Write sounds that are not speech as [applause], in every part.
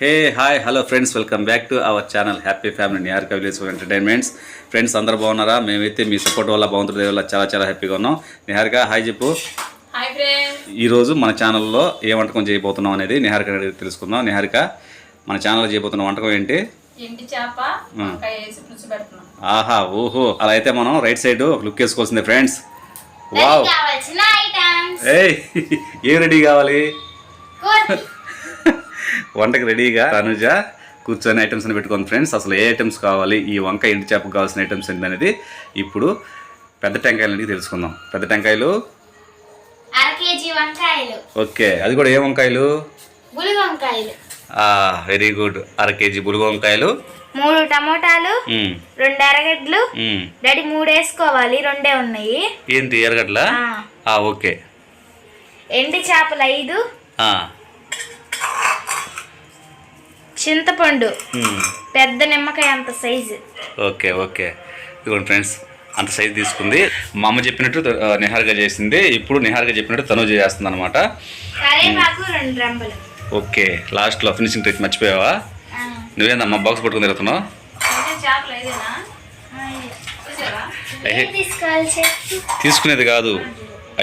Hey hi hello friends welcome back to our channel happy family Niharika village entertainments friends అందరూ బాగున్నారా? మేమైతే మీ support వల్ల బాగుంటుంది. వల్ల చాలా చాలా హ్యాపీగా ఉన్నాం. నిహారిక హాయ్ చెప్పు ఈరోజు మన ఛానల్లో ఏ వంటకం చేయబోతున్నాం అనేది నిహారిక తెలుసుకుందాం. నిహారిక మన ఛానల్లో చేయబోతున్న వంటకం ఏంటి? ఆహా ఓహో. అలా అయితే మనం రైట్ సైడ్ ఒక లుక్ వేసుకోవాల్సిందే ఫ్రెండ్స్ వావ్ ఏం రెడీ కావాలి? వంటకి రెడీగా తనుజ కూర్చొని ఐటమ్స్ అని పెట్టుకోండి ఫ్రెండ్స్ అసలు ఏ ఐటమ్స్ కావాలి? ఈ వంకాయ ఎండు చేపకు కావాల్సిన ఐటమ్స్ ఏంటి అనేది ఇప్పుడు పెద్ద టెంకాయలు అనేది తెలుసుకుందాం. పెద్ద టెంకాయలు? ఓకే. అది కూడా ఏ వంకాయలు? వెరీ గుడ్ అర కేజీ బులుగు వంకాయలు. మూడు టమోటాలు. రెండు ఎర్రగడ్డలు మ్మ్. డాడీ మూడు వేసుకోవాలి రెండే ఉన్నాయి. ఏంటి ఆ, ఓకే. ఎండి చేపలు ఐదు. చింతపండు. పెద్ద నిమ్మకాయ అంత సైజు. Okay okay. ఇదిగోండి ఫ్రెండ్స్ అంత సైజ్ తీసుకుంది. మా అమ్మ చెప్పినట్టు నిహారిగా చేసింది. ఇప్పుడు నిహారిగా చెప్పినట్టు తను చేస్తుంది అనమాట ఓకే లాస్ట్లో ఫినిషింగ్ టచ్ మర్చిపోయావా? నువ్వేందమ్మా బాక్స్ పట్టుకుని తిరుగుతున్నావు? తీసుకునేది కాదు.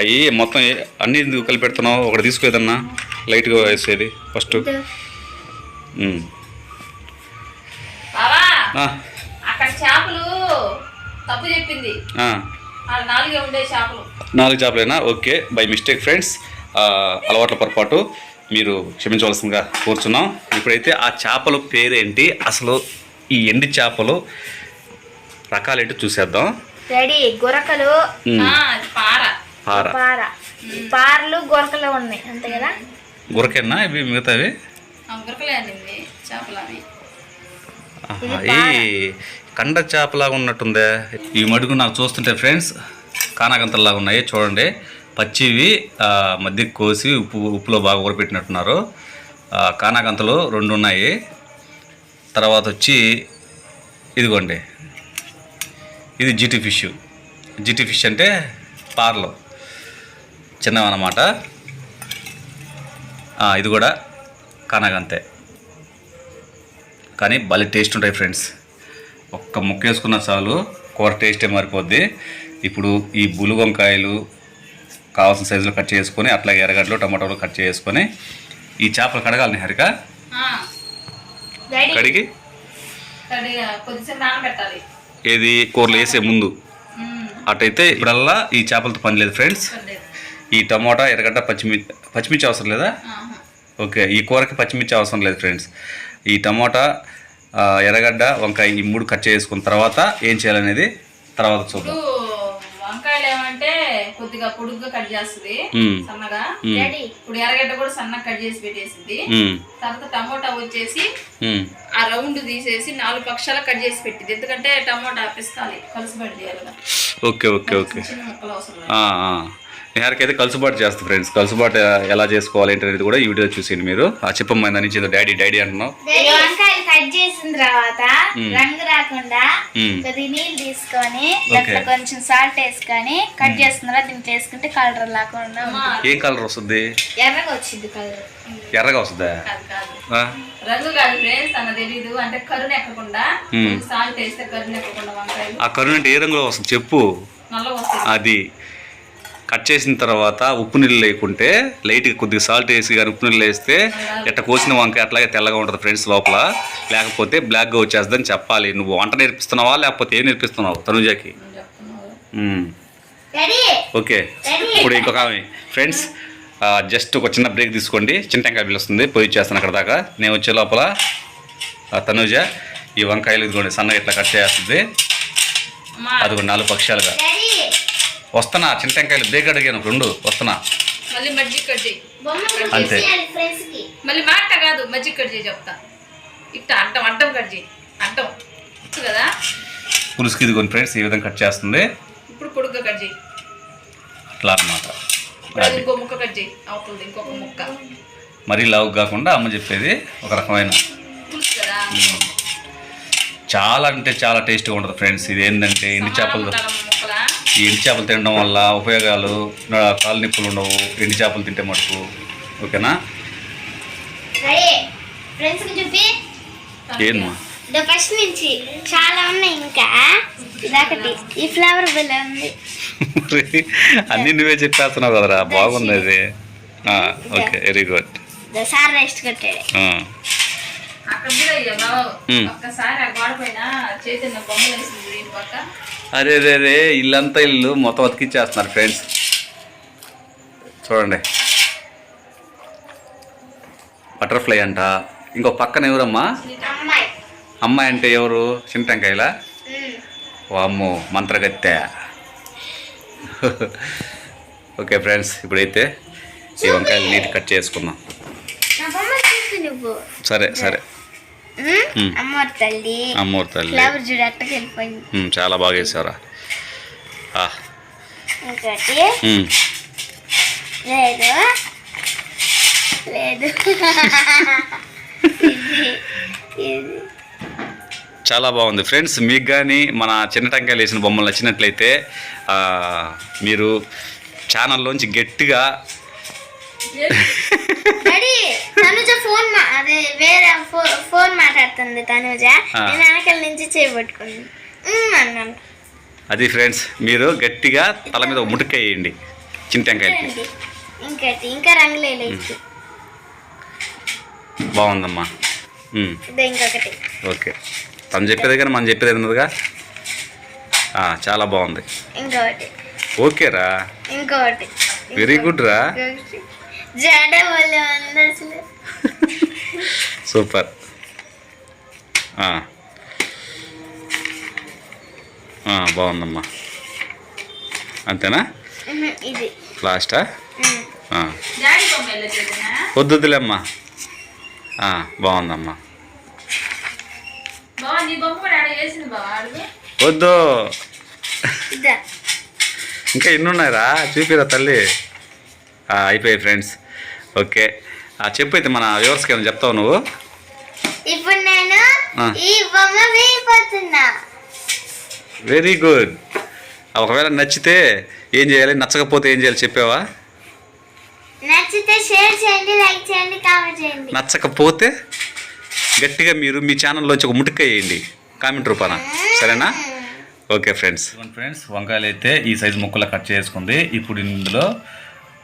అవి మొత్తం అన్ని ఎందుకు కలిపి పెడుతున్నావు ఒకటి తీసుకునేదన్నా లైట్గా వేసేది ఫస్ట్. బావా అక్కడ చేపలు తప్పు చెప్పింది. నాలుగే ఉండే చేపలు. నాలుగు చేపలేనా? ఓకే. By mistake friends. అలవాట్ల పొరపాటు. మీరు క్షమించవలసిందిగా కూర్చున్నాం. ఇప్పుడైతే ఆ చేపల పేరేంటి? అసలు ఈ ఎండి చేపలు రకాలేంటి? చూసేద్దాం. డాడీ గొరకలు. పార. పార. పారలు గొరకలు ఉన్నాయి. అంతే కదా? గురకేనా? ఇవి మిగతావి? గురకలే చేపలు అవి. కండ చేపలాగా ఉన్నట్టుందే. ఈ మడుగు నాకు చూస్తుంటే ఫ్రెండ్స్ కానాగంతల్లాగా ఉన్నాయి చూడండి. పచ్చివి ఆ, మధ్యకి కోసి ఉప్పు ఉప్పులో బాగా ఊరపెట్టినట్టున్నారు ఆ, కానాగంతలు రెండు ఉన్నాయి. తర్వాత వచ్చి ఇదిగోండి. ఇది జిటి ఫిష్. జిటి ఫిష్ అంటే పార్లు. చిన్నవన్నమాట. ఇది కూడా కానాగంతే. కానీ భలే టేస్ట్ ఉంటాయి ఫ్రెండ్స్. ఒక్క ముక్క వేసుకున్న చాలు కూర టేస్టే మారిపోద్ది. ఇప్పుడు ఈ బులు వంకాయలు కావాల్సిన సైజులో కట్ చేసుకొని అట్లాగే ఎర్రగడ్డలు టమాటోలు కట్ చేసుకొని ఈ చేపలు కడగాలి హరిక కడిగి? కడిగా కొద్దిసేపు నానబెట్టాలి. ఏది? కూరలు వేసే ముందు. అటైతే ఇప్పుడల్లా ఈ చేపలతో పని లేదు ఫ్రెండ్స్. ఈ టమోటా ఎర్రగడ్డ పచ్చిమిర్చి పచ్చిమిర్చి అవసరం లేదా. ఓకే ఈ కూరకి పచ్చిమిర్చి అవసరం లేదు ఫ్రెండ్స్. ఈ టమోటా ఎర్రగడ్డ వంకాయ ఈ మూడు కట్ చేసుకున్న తర్వాత ఏం చేయాలనేది తర్వాత చూద్దాం. వంకాయలు ఏమంటే కొద్దిగా పొడుగ్గా కట్ చేస్తుంది. సన్నగా. ఇప్పుడు ఎర్రగడ్డ కూడా సన్నగా కట్ చేసి పెట్టేసింది. తర్వాత టమోటా వచ్చేసి. ఆ రౌండ్ తీసేసి నాలుగు పక్షాల కట్ చేసి పెట్టింది. ఎందుకంటే టమోటా కలిసిపెట్టి చేయాలి కదా ఓకే ఓకే ఓకే. అవసరం. నిహారికైతే కలుసుబాటు చేస్తుంది ఫ్రెండ్స్ కలుసుబాటు ఎలా చేసుకోవాలి ఏంటనేది కూడా ఈ వీడియో చూసేయండి మీరు. ఆ చెప్పమ్మ నుంచి ఏదో డాడీ డాడీ అంటున్నావు. ఈ వంకాయలు కట్ చేసిన తర్వాత. రంగు రాకుండా. కొద్ది నీళ్ళు తీసుకొని. దాంట్లో కొంచెం సాల్ట్ వేసుకొని కట్ చేసిన తర్వాత దీనికి వేసుకుంటే కలర్ లేకుండా. ఏం కలర్ వస్తుంది? ఎర్రగా వచ్చింది కలర్ ఎర్రగా వస్తుందా? ఆ? రంగు కాదు ఫ్రెండ్స్ తన తెలీదు. అంటే కరుణ ఎక్కకుండా మ్మ్. సాల్ట్ వేస్తే కరుణ ఎక్కకుండా వంకాయలు. ఆ కరుణ అంటే ఏ రంగులో వస్తుంది? చెప్పు. అది. కట్ చేసిన తర్వాత ఉప్పు నీళ్ళు లేకుంటే లైట్గా కొద్దిగా సాల్ట్ వేసి కానీ ఉప్పు నీళ్ళు వేస్తే ఎట్ట కోసిన వంకాయ అట్లాగే తెల్లగా ఉంటుంది ఫ్రెండ్స్ లోపల. లేకపోతే బ్లాక్గా వచ్చేస్తుందని చెప్పాలి. నువ్వు వంట నేర్పిస్తున్నావా? లేకపోతే ఏం నేర్పిస్తున్నావు తనుజాకి? ఓకే. ఇప్పుడు ఇంకొక ఆమె. ఫ్రెండ్స్ జస్ట్ ఒక చిన్న బ్రేక్ తీసుకోండి. చిన్న టెంకాయ పిలుస్తుంది పోయి ఇచ్చేస్తాను అక్కడ దాకా. నేను వచ్చే లోపల తనుజ ఈ వంకాయలు ఇదిగోండి సన్నగా ఇట్లా కట్ చేస్తుంది. అదిగోండి నాలుగు పక్షాలుగా. వస్తున్నా చిన్న టెంకాయలు బ్రేక్ అడిగాను రెండు వస్తున్నా. అంతే. మళ్ళీ మాట కాదు మజ్జిగ కట్ చేయి చెప్తా. ఇట్ట అడ్డం అడ్డం కట్ చేయి. అడ్డం. కదా? పులుసుకి ఇదిగోండి ఫ్రెండ్స్ ఈ విధంగా కట్ చేస్తుంది. ఇప్పుడు పొడుగ్గా కట్ చేయి. అట్లా అనమాట ఇంకో ముక్క కట్ చేయి. అవుతుంది ఇంకొక ముక్క. మరీ లావు కాకుండా అమ్మ చెప్పేది ఒక రకమైన. పులుసు కదా? చాలా అంటే చాలా టేస్ట్గా ఉంటుంది ఫ్రెండ్స్. ఇది ఏంటంటే ఎండి చేపలు ఈ ఎండి చేపలు తినడం వల్ల ఉపయోగాలు కాలు నొప్పులు ఉండవు. ఎండి చేపలు తింటే మటుకు. ఓకేనా? రెడీ ఫ్రెండ్స్కి చూపి. ఏంమా ద ఫస్ట్ నుంచి చాలా ఉన్నాయి ఇంకా. ఇదొకటి. ఈ ఫ్లవర్ బిల్ ఉంది. [laughs] అన్ని నువ్వే చెప్పేస్తున్నావు కదరా. బాగుంది అది. Okay very good. The sir రెస్ట్ కొట్టాడు. ఒక్కసారి ఆ గోడ పైన చైతన్య వేసింది పక్క. అరే రే రే ఇల్లంతా ఇల్లు మొత్తం అతికిచ్చేస్తున్నారు ఫ్రెండ్స్ చూడండి. బటర్ఫ్లై అంట. ఇంకో పక్కన ఎవరమ్మా? అమ్మాయి. అంటే ఎవరు? చింటంకాయలా. వామ్మో మంత్రగత్తె. ఓకే ఫ్రెండ్స్ ఇప్పుడైతే ఈ వంకాయలు నీట్ కట్ చేసుకుందాం. సరే సరే. తల్లి. అమ్మోరు తల్లి. ఫ్లవర్ చూడు అట్టకి వెళ్ళిపోయింది. ఉమ్, చాలా బాగా వేసారా ఆ, ఇంకోటి. ఉమ్. లేదు. లేదు. ఇది ఇది. చాలా బాగుంది. ఫ్రెండ్స్ మీకు కానీ మన చిన్న టంకాయలు వేసిన బొమ్మలు నచ్చినట్లయితే మీరు ఛానల్లోంచి గట్టిగా తనుజ ఫోన్ అదే వేరే ఫోన్ మాట్లాడుతుంది తనుజ. నేను వెనకాల నుంచి చేయబట్టుకుంది అన్నాను. అది ఫ్రెండ్స్ మీరు గట్టిగా తల మీద ముటికాయ వేయండి. చూడండి. ఇంకోటి? ఇంకా రంగులేదు బాగుందమ్మా. ఇంకొకటి. ఓకే. తను చెప్పేది కానీ మనం చెప్పేది ఉన్నదిగా చాలా బాగుంది. ఇంకొకటి. ఓకేరా. ఇంకొకటి. వెరీ గుడ్ రా. సూపర్. ఆ. ఆ, బాగుందమ్మా. అంతేనా? లాస్టా? వద్దులేమ్మా. ఆ, బాగుందమ్మా. వద్దు. ఇంకా ఎన్ని ఉన్నాయిరా చూపిరా తల్లి. అయిపోయాయి ఫ్రెండ్స్ ఓకే. చెప్పు అయితే మన వ్యూవర్స్కి ఏమైనా చెప్తావు నువ్వు? ఇప్పుడు నేను. ఈ బొమ్మ వేయిపోతున్నా వెరీ గుడ్ ఒకవేళ నచ్చితే ఏం చేయాలి? నచ్చకపోతే ఏం చేయాలి? చెప్పావా? నచ్చితే షేర్ చేయండి లైక్ చేయండి కామెంట్ చేయండి. నచ్చకపోతే గట్టిగా మీరు మీ ఛానల్లోంచి ఒక ముటిక వేయండి. కామెంట్ రూపాన. సరేనా? ఓకే ఫ్రెండ్స్ ఫ్రెండ్స్ వంకాయలు అయితే ఈ సైజు ముక్కలు కట్ చేసుకుంది. ఇప్పుడు ఇందులో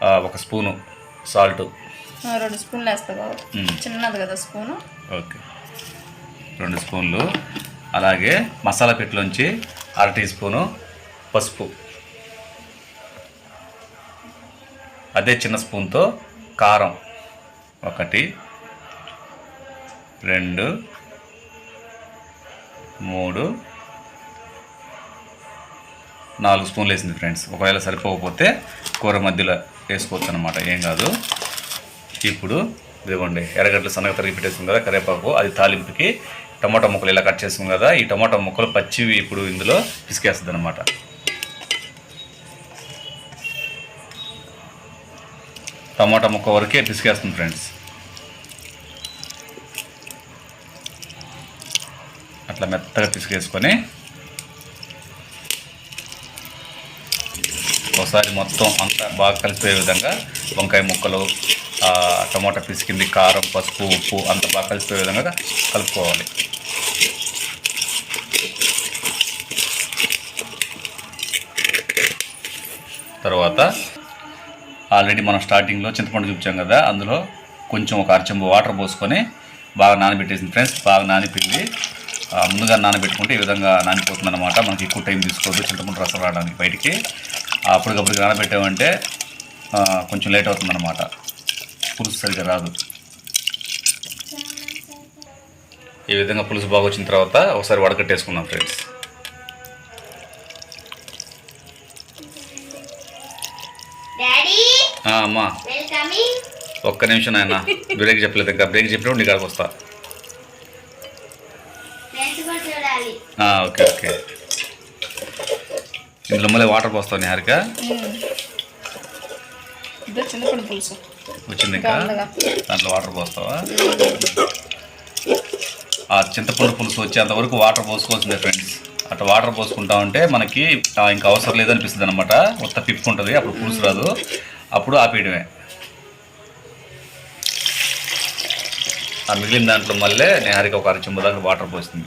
ఒక స్పూను సాల్ట్. రెండు స్పూన్లు వేస్తా బావ ఉమ్. చిన్నది కదా స్పూను. ఓకే. రెండు స్పూన్లు. అలాగే మసాలా పెట్టులోంచి అర టీ స్పూను పసుపు. అదే చిన్న స్పూన్తో కారం ఒకటి రెండు మూడు నాలుగు స్పూన్లు వేసింది ఫ్రెండ్స్. ఒకవేళ సరిపోకపోతే కూర మధ్యలో వేసుకోవచ్చు అనమాట ఏం కాదు. ఇప్పుడు ఇదిగోండి ఎర్రగడ్డలు సన్నగా తరిగి పెట్టేసుకుంది కదా కరివేపాకు అది తాలింపుకి టమాటా ముక్కలు ఇలా కట్ చేసుకుంది కదా ఈ టమాటా ముక్కలు పచ్చివి ఇప్పుడు ఇందులో పిసికేస్తుంది అనమాట టమాటా ముక్క వరకే పిసికేస్తుంది ఫ్రెండ్స్. అట్లా మెత్తగా పిసికేసుకొని ఒకసారి మొత్తం అంతా బాగా కలిసిపోయే విధంగా వంకాయ ముక్కలు టమాటా పిసికింది కారం పసుపు ఉప్పు అంత బాగా కలిసిపోయే విధంగా కలుపుకోవాలి. తర్వాత ఆల్రెడీ మనం స్టార్టింగ్లో చింతపండు చూపించాం కదా అందులో కొంచెం ఒక అరచెంబు వాటర్ పోసుకొని బాగా నానబెట్టేసింది. ఫ్రెండ్స్ బాగా నానిపింది. ముందుగా నానబెట్టుకుంటే ఈ విధంగా నానిపోతుంది అనమాట మనకి ఎక్కువ టైం తీసుకోవద్దు చింతపండు రసం రావడానికి బయటికి. అప్పటికప్పుడు నానబెట్టామంటే కొంచెం లేట్ అవుతుంది అనమాట పులుసు సరిగ్గా రాదు. ఈ విధంగా పులుసు బాగా వచ్చిన తర్వాత ఒకసారి వడకట్టేసుకుందాం ఫ్రెండ్స్. అమ్మా. ఒక్క నిమిషం నాయన బ్రేక్ చెప్పలేదు. ఇంకా బ్రేక్ చెప్పినప్పుడు నీకు వస్తా. చూడాలి. ఆ, ఓకే ఓకే. ఇందులో మళ్ళీ వాటర్ పోస్తావు చింతపండు పులుసు. వచ్చింది ఇంకా. దాంట్లో వాటర్ పోస్తావా? ఆ చింతపండు పులుసు వచ్చేంత వరకు వాటర్ పోసుకోవాల్సిందే ఫ్రెండ్స్ అట్లా వాటర్ పోసుకుంటా ఉంటే మనకి ఇంకా అవసరం లేదనిపిస్తుంది అనమాట మొత్తం పిప్పుకుంటుంది అప్పుడు పులుసు రాదు. అప్పుడు ఆపేయడమే. ఆ మిగిలిన దాంట్లో మళ్ళీ నేహారికి ఒక అర చెంబు దాకా వాటర్ పోస్తుంది.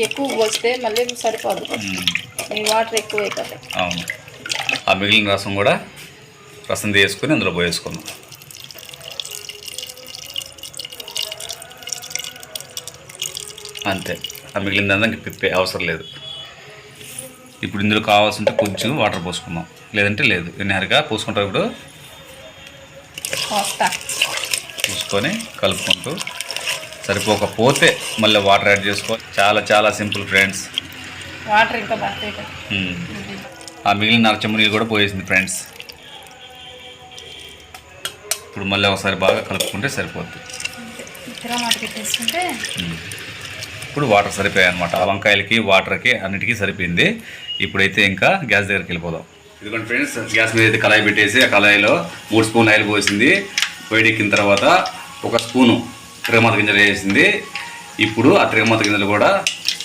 ఎక్కువ పోస్తే మళ్ళీ సరిపోదు. ఈ వాటర్ ఎక్కువ అయిపోతాయి. అవును. ఆ మిగిలిన రసం కూడా రసం తీసుకొని అందులో పోయేసుకుందాం. అంతే. ఆ మిగిలిన దానికి పిప్పే అవసరం లేదు. ఇప్పుడు ఇందులో కావాల్సింటే కొంచెం వాటర్ పోసుకుందాం. లేదంటే లేదు. నేరుగా పోసుకుంటాం ఇప్పుడు? చూసుకొని కలుపుకుంటూ సరిపోకపోతే మళ్ళీ వాటర్ యాడ్ చేసుకో. చాలా చాలా సింపుల్ ఫ్రెండ్స్. వాటర్ ఇంకా. ఆ మిగిలిన నరచమ్మ నీళ్ళు కూడా పోయేసింది ఫ్రెండ్స్. ఇప్పుడు మళ్ళీ ఒకసారి బాగా కలుపుకుంటే సరిపోద్ది. ఇప్పుడు వాటర్ సరిపోయాయి అనమాట ఆ వంకాయలకి వాటర్కి అన్నిటికీ సరిపోయింది. ఇప్పుడైతే ఇంకా గ్యాస్ దగ్గరికి వెళ్ళిపోదాం. ఇదిగోండి ఫ్రెండ్స్ గ్యాస్ మీద అయితే కళాయి పెట్టేసి ఆ కళాయిలో మూడు స్పూన్ ఆయిల్ పోసింది. వేడెక్కిన తర్వాత ఒక స్పూను తిరగమాత గింజలు వేసింది. ఇప్పుడు ఆ తిరగమాత గింజలు కూడా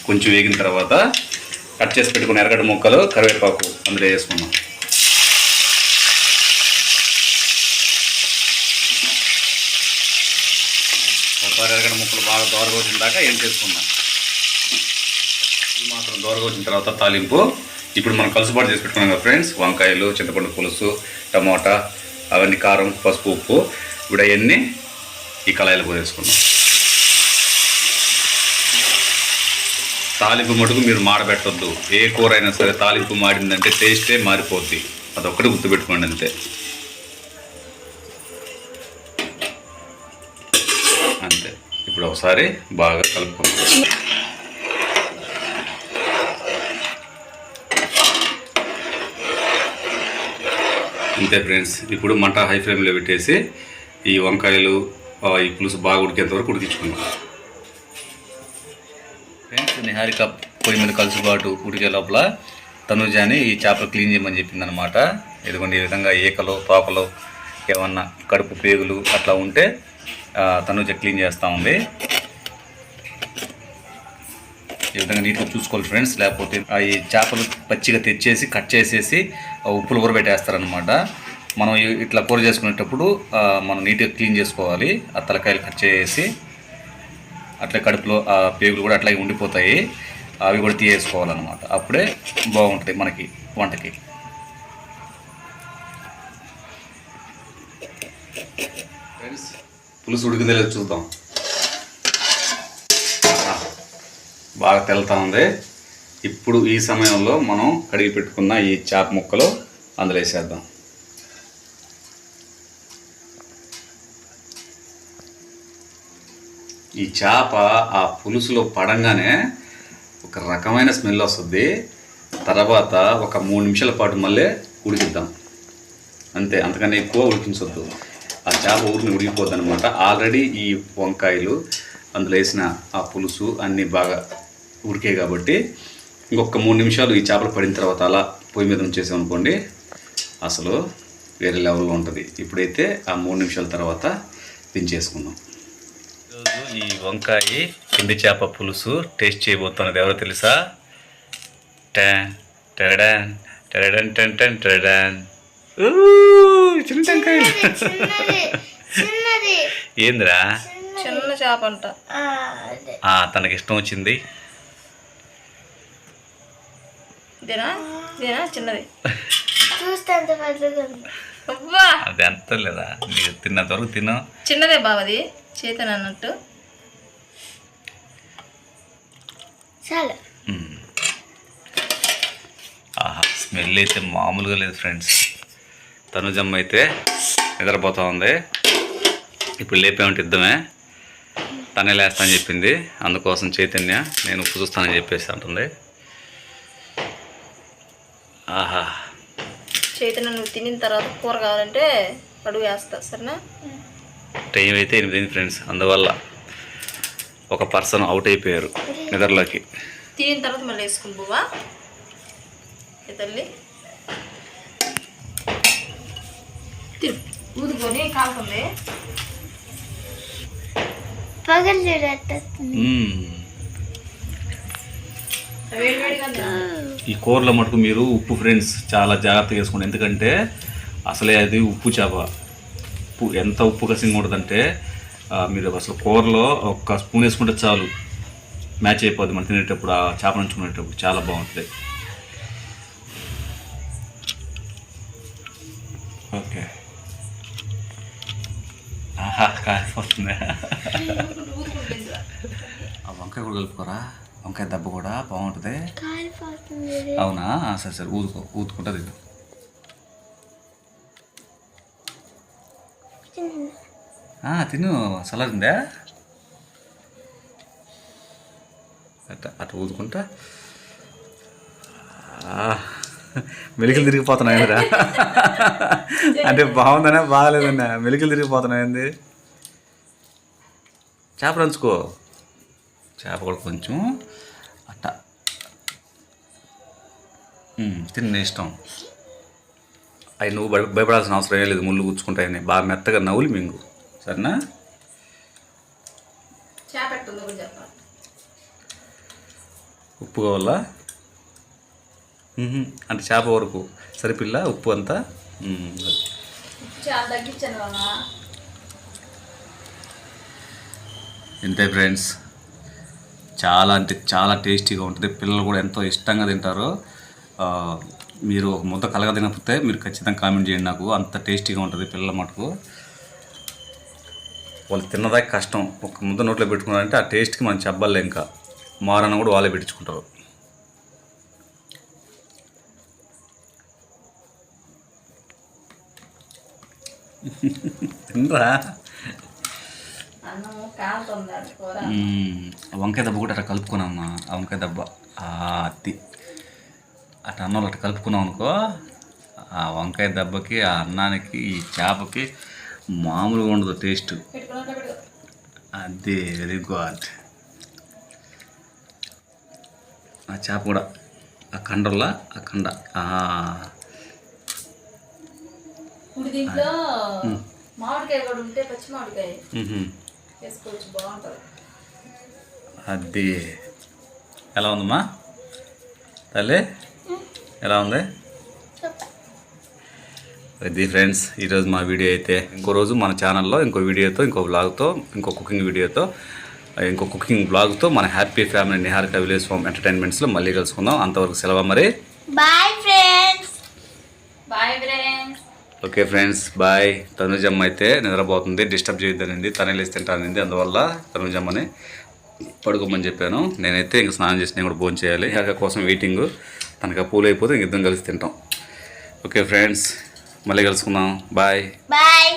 కొంచెం వేగిన తర్వాత కట్ చేసి పెట్టుకున్న ఎర్రగడ్డ ముక్కలు కరివేపాకు అందులో వేసుకున్నాం ఒకసారి ఎర్రగడ్డ ముక్కలు బాగా దోరగా వచ్చిన దాకా ఏం చేసుకున్నాం ఇది మాత్రం దోరగా వచ్చిన తర్వాత తాలింపు. ఇప్పుడు మనం కలుసుబాటు చేసి పెట్టుకున్నాం కదా ఫ్రెండ్స్ వంకాయలు చింతపండు పులుసు టమోటా అవన్నీ కారం పసుపు ఉప్పు. ఇప్పుడు అవన్నీ ఈ కళాయిలో పోసేసుకున్నాం తాలింపు మటుకు మీరు మాడబెట్టొద్దు. ఏ కూర అయినా సరే తాలింపు మాడిందంటే టేస్టే మారిపోద్ది. అదొక్కటి గుర్తుపెట్టుకోండి అంతే. అంతే. ఇప్పుడు ఒకసారి బాగా కలుపుకుందాం. అంతే ఫ్రెండ్స్ ఇప్పుడు మంట హై ఫ్లేమ్లో పెట్టేసి ఈ వంకాయలు ఈ పులుసు బాగా ఉడికేంత వరకు ఉడికించుకుందాం ఫ్రెండ్స్ నిహారిక పొయ్యి మీద కలుసుబాటు ఉడికే లోపల తనుజాని ఈ చేపలు క్లీన్ చేయమని చెప్పిందనమాట ఇదిగోండి ఈ విధంగా ఈకలు తోకలు ఏమన్నా కడుపు పేగులు అట్లా ఉంటే ఆ, తనుజ క్లీన్ చేస్తూ ఉంది. ఈ విధంగా నీట్గా చూసుకోవాలి ఫ్రెండ్స్ లేకపోతే ఆ ఈ చేపలు పచ్చిగా తెచ్చేసి కట్ చేసేసి ఆ ఉప్పులు ఊరబెట్టేస్తారనమాట మనం ఇట్లా కూర చేసుకునేటప్పుడు మనం నీట్గా క్లీన్ చేసుకోవాలి. ఆ తలకాయలు కట్ చేసి అట్లా కడుపులో ఆ పేగులు కూడా అట్లాగే ఉండిపోతాయి. అవి కూడా తీయేసుకోవాలన్నమాట. అప్పుడే బాగుంటుంది మనకి వంటకి. ఫ్రెండ్స్ పులుసు ఉడికిందే చూద్దాం. బాగా తెల్లుతా ఉంది. ఇప్పుడు ఈ సమయంలో మనం కడిగి పెట్టుకున్న ఈ చేప ముక్కలు అందులో వేసేద్దాం. ఈ చేప ఆ పులుసులో పడంగానే ఒక రకమైన స్మెల్ వస్తుంది. తర్వాత ఒక మూడు నిమిషాల పాటు మళ్ళీ ఉడికిద్దాం. అంతే అంతకన్నా ఎక్కువ ఉడికించొద్దు. ఆ చేప ఊరిని ఉడికిపోద్ది అనమాట ఆల్రెడీ ఈ వంకాయలు అందులో వేసిన ఆ పులుసు అన్నీ బాగా ఉడికాయి కాబట్టి ఇంకొక మూడు నిమిషాలు ఈ చేపలు పడిన తర్వాత అలా పొయ్యి మీద ఉంచేసాం అనుకోండి అసలు వేరే లెవెల్లో ఉంటుంది. ఇప్పుడైతే ఆ మూడు నిమిషాల తర్వాత దించేసుకుందాం. ఈరోజు ఈ వంకాయ పిండి చేప పులుసు టేస్ట్ చేయబోతున్నది. ఎవరో తెలుసా? టన్ టెరడాన్ టెరడన్ టెన్ టెన్ టెరడాన్. చిన్న టెంకాయ చిన్నది చిన్నది ఏందిరా? చిన్న చేప అంట. ఆ, అదే. ఆ, తనకి ఇష్టం వచ్చింది. ఇదేనా? ఇదేనా? చిన్నది. అంత అది ఎంత లేదా? నీకు తిన్నంత వరకు తిను. చిన్నదే బావది. చేతన అన్నట్టు చాలా. ఆహా స్మెల్ అయితే మామూలుగా లేదు ఫ్రెండ్స్. తనుజమ్మ అయితే నిద్రపోతా ఉంది. ఇప్పుడు లేపేమంటే ఇద్దామే. తనే లేస్తా అని చెప్పింది. అందుకోసం చైతన్య నేను ఉప్పు చూస్తానని చెప్పేసి అంటుంది. ఆహా. చేతన నువ్వు తినిన తర్వాత కూర కావాలంటే అడుగు వేస్తా సరేనా? టైం అయితే ఎనిమిది ఫ్రెండ్స్. అందువల్ల ఒక పర్సన్ అవుట్ అయిపోయారు నిద్రలోకి. తినిన తర్వాత మళ్ళీ వేసుకుని తల్లి? ఊదుకొని కాలుతుంది. పగలు తిను. ఈ కూరలో మటుకు మీరు ఉప్పు ఫ్రెండ్స్ చాలా జాగ్రత్తగా వేసుకోండి. ఎందుకంటే అసలే అది ఉప్పు చేప. ఉప్పు ఎంత ఉప్పు కసింగా ఉంటుందంటే ఆ, మీరు అసలు కూరలో ఒక్క స్పూన్ వేసుకుంటే చాలు. మ్యాచ్ అయిపోద్ది మనం తినేటప్పుడు ఆ చేప నుంచుకునేటప్పుడు చాలా బాగుంటుంది. ఓకే. ఆహా కాలిపోతుంది? ఆ వంకాయ కూడా కలుపుకోరా? వంకాయ దెబ్బ కూడా బాగుంటుంది. అవునా? సరే సరే ఊదుకో ఊదుకుంటా తిను ఆ, తిను. చల్లారిందా అట్ట అటు ఊదుకుంటా. మెలికలు తిరిగిపోతున్నాయిందిరా. అంటే బాగుందనే బాగాలేదన్నా? మెలికలు తిరిగిపోతున్నాయింది. చేప రంచుకో చేప కూడా కొంచెం. అట్ట. తిన్న ఇష్టం. అవి నువ్వు భయపడాల్సిన అవసరం ఏం లేదు. ముళ్ళు గుచ్చుకుంటాయని. బాగా మెత్తగా నవ్వులు మింగు. సరేనా ఉప్పు కావాలా. అంటే చేప వరకు. సరిపిల్ల ఉప్పు అంతా? ఇంతే ఫ్రెండ్స్. చాలా అంటే చాలా టేస్టీగా ఉంటుంది. పిల్లలు కూడా ఎంతో ఇష్టంగా తింటారు. మీరు ఒక ముద్ద కలగా తినకపోతే మీరు ఖచ్చితంగా కామెంట్ చేయండి నాకు. అంత టేస్టీగా ఉంటుంది పిల్లల మటుకు. వాళ్ళు తిన్నదాకా కష్టం. ఒక ముద్ద నోట్లో పెట్టుకున్నారంటే ఆ టేస్ట్కి మనం చెప్పాలి ఇంకా. మారన్న కూడా వాళ్ళే పెట్టించుకుంటారు తినరా? వంకాయ దెబ్బ కూడా అట్లా కలుపుకున్నామ్మా ఆ వంకాయ దెబ్బ. ఆ అత్తి. అట్లా అన్నంలో అట్లా కలుపుకున్నాం అనుకో ఆ వంకాయ దెబ్బకి ఆ అన్నానికి ఈ చేపకి మామూలుగా ఉండదు టేస్ట్. అది వెరీ గుడ్. ఆ చేప కూడా ఆ కండల్లా ఆ కండ ఆ, ఇప్పుడు దీంట్లో మామిడికాయ కూడా ఉంటే పచ్చి మామిడికాయ మ్హూ. వేసుకోవచ్చు బాగుంటుంది. అది. ఎలా ఉందమ్మా? తల్లి ఎలా ఉంది? అది ఫ్రెండ్స్ ఈరోజు మా వీడియో అయితే ఇంకో రోజు మన ఛానల్లో ఇంకో వీడియోతో ఇంకో బ్లాగ్తో ఇంకో కుకింగ్ వీడియోతో ఇంకో కుకింగ్ బ్లాగ్తో మన happy family Niharika village home ఎంటర్టైన్మెంట్స్లో మళ్ళీ కలుసుకుందాం. అంతవరకు సెలవు మరి. Bye friends bye friends okay friends bye తనుజమ్మ అయితే నిద్రపోతుంది డిస్టర్బ్ చేయొద్దనింది తనే లేచి తింటానంది. అందువల్ల తనుజమ్మని పడుకోమని చెప్పాను. నేనైతే ఇంక స్నానం చేసి నేను కూడా భోజనం చేయాలి. నిహారిక కోసం వెయిటింగ్ తనకి పూలు అయిపోతే ఇంక ఇద్దరం కలిసి తింటాం. ఓకే ఫ్రెండ్స్ మళ్ళీ కలుసుకుందాం. Bye bye